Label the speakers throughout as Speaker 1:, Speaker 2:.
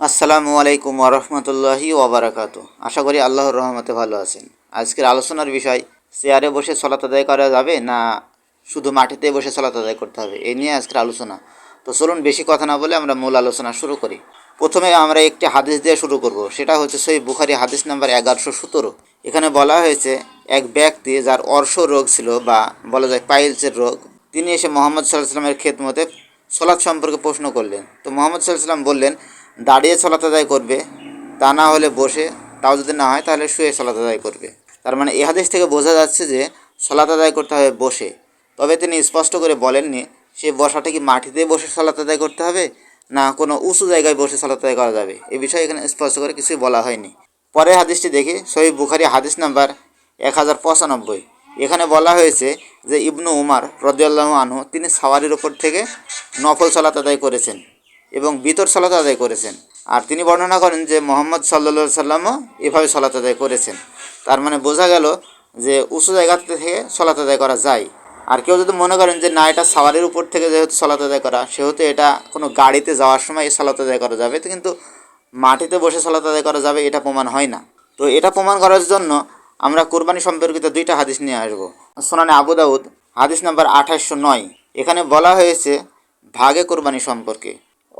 Speaker 1: আসসালামু আলাইকুম ওরহমতুল্লাহি ওবরাকাতু আশা করি আল্লাহর রহমতে ভালো আছেন। আজকের আলোচনার বিষয়, চেয়ারে বসে সলাত আদায় করা যাবে না শুধু মাটিতে বসে সলাত আদায় করতে হবে? এই নিয়ে আজকের আলোচনা। তো চলুন বেশি কথা না বলে আমরা মূল আলোচনা শুরু করি। প্রথমে আমরা একটি হাদিস দিয়ে শুরু করব। সেটা হচ্ছে সেই বুখারি হাদিস নাম্বার এগারোশো সতেরো। এখানে বলা হয়েছে, এক ব্যক্তি যার অর্শ রোগ ছিল বা বলা যায় পাইলসের রোগ, তিনি এসে মোহাম্মদ সাল্লাহ সাল্লামের খেদমতে সলাৎ সম্পর্কে প্রশ্ন করলেন। তো মোহাম্মদ সাল্লাহ সাল্লাম বললেন দাঁড়িয়ে সলাত করবে, তা না হলে বসে, তাও যদি না হয় তাহলে শুয়ে সলাত আদায় করবে। তার মানে এ হাদিস থেকে বোঝা যাচ্ছে যে সলাত করতে হবে, বসে। তবে তিনি স্পষ্ট করে বলেননি, সে বসাটা কি মাটিতে বসে সলাত আদায় করতে হবে, না কোনো উঁচু জায়গায় বসে সলাত আদায় করা যাবে? এ বিষয়ে এখানে স্পষ্ট করে কিছুই বলা হয়নি। পরের হাদিসটি দেখি সহি বুখারি হাদিস নাম্বার এক হাজার পঁচানব্বই। এখানে বলা হয়েছে যে ইবনু উমার রদিয়াল্লাহ আনহু, তিনি সাওয়ারির ওপর থেকে নফল সলাত আদায় করেছেন। এবং বিতর সলাত আদায় করেছেন। আর তিনি বর্ণনা করেন যে মোহাম্মদ সাল্লা সাল্লামও এভাবে সলাত আদায় করেছেন। তার মানে বোঝা গেল যে উঁচু জায়গা থেকে সলাত আদায় করা যায়। আর কেউ যদি মনে করেন যে না, এটা সাওয়ারের উপর থেকে যেহেতু সলাত আদায় করা, সেহেতু এটা কোনো গাড়িতে যাওয়ার সময় সলাত আদায় করা যাবে কিন্তু মাটিতে বসে সলাত আদায় করা যাবে, এটা প্রমাণ হয় না। তো এটা প্রমাণ করার জন্য আমরা কোরবানি সম্পর্কিত দুইটা হাদিস নিয়ে আসব। সোনানে আবু দাউদ, হাদিস নাম্বার আঠাশশো নয়। এখানে বলা হয়েছে, ভাগে কোরবানি সম্পর্কে।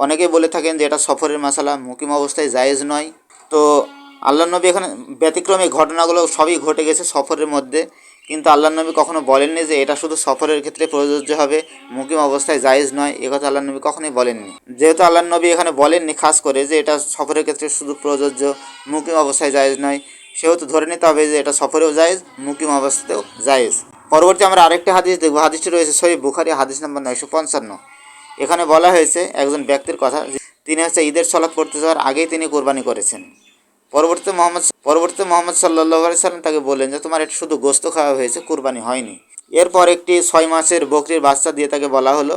Speaker 1: অনেকে বলে থাকেন যে এটা সফরের মশালা, মুকিম অবস্থায় জায়েজ নয়। তো আল্লাহ নবী এখানে ব্যতিক্রমী ঘটনাগুলো সবই ঘটে গেছে সফরের মধ্যে। কিন্তু আল্লাহ নবী কখনো বলেননি যে এটা শুধু সফরের ক্ষেত্রে প্রযোজ্য হবে, মুকিম অবস্থায় জায়েজ নয়, এ কথা আল্লাহ নবী কখনোই বলেননি। যেহেতু আল্লাহ নবী এখানে বলেননি খাস করে যে এটা সফরের ক্ষেত্রে শুধু প্রযোজ্য, মুকিম অবস্থায় জায়েজ নয়, সেহেতু ধরে নিতে হবে যে এটা সফরেও জায়েজ, মুকিম অবস্থাতেও জায়েজ। পরবর্তী আমরা আরেকটি হাদিস দেখব। হাদিসটি রয়েছে সহি বুখারি, হাদিস নম্বর নয়শো পঞ্চান্ন। এখানে বলা হয়েছে একজন ব্যক্তির কথা, তিনি হচ্ছে ঈদের সলাৎ পড়তে যাওয়ার আগেই তিনি কোরবানি করেছেন। পরবর্তীতে মোহাম্মদ পরবর্তীতে মোহাম্মদ সাল্লাহ সাল্লাম তাকে বললেন যে, তোমার এটা শুধু গোস্ত খাওয়া হয়েছে, কোরবানি হয়নি। এরপর একটি ছয় মাসের বকরির বাচ্চা দিয়ে তাকে বলা হলো,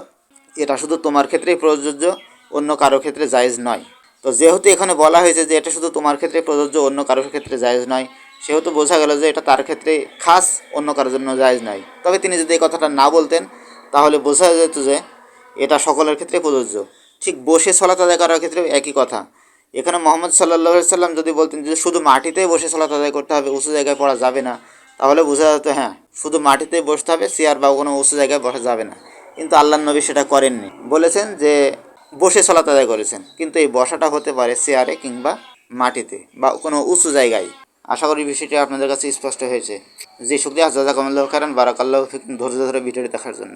Speaker 1: এটা শুধু তোমার ক্ষেত্রেই প্রযোজ্য, অন্য কারও ক্ষেত্রে জায়েজ নয়। তো যেহেতু এখানে বলা হয়েছে যে, এটা শুধু তোমার ক্ষেত্রে প্রযোজ্য, অন্য কারোর ক্ষেত্রে জায়েজ নয়, সেহেতু বোঝা গেল যে, এটা তার ক্ষেত্রে খাস, অন্য কারোর জন্য জায়েজ নয়। তবে তিনি যদি এই কথাটা না বলতেন, তাহলে বোঝা যেত যে এটা সকলের ক্ষেত্রে প্রযোজ্য। ঠিক বসে সলাত আদায় করার ক্ষেত্রেও একই কথা। এখানে মোহাম্মদ সাল্লাহ সাল্লাম যদি বলতেন যে শুধু মাটিতেই বসে সলাত আদায় করতে হবে, উঁচু জায়গায় পড়া যাবে না, তাহলে বোঝা যেত হ্যাঁ শুধু মাটিতেই বসতে হবে, চেয়ার বা কোনো উঁচু জায়গায় বসা যাবে না। কিন্তু আল্লাহ নবী সেটা করেননি। বলেছেন যে বসে সলাত আদায় করেছেন, কিন্তু এই বসাটা হতে পারে চেয়ারে কিংবা মাটিতে বা কোনো উঁচু জায়গায়। আশা করি বিষয়টি আপনাদের কাছে স্পষ্ট হয়েছে। জি শুক্রিয়া জাজাকামুল্লাহ খারান বারাকাল্লাহ ধৈর্য ধরে ভিডিওটি দেখার জন্য।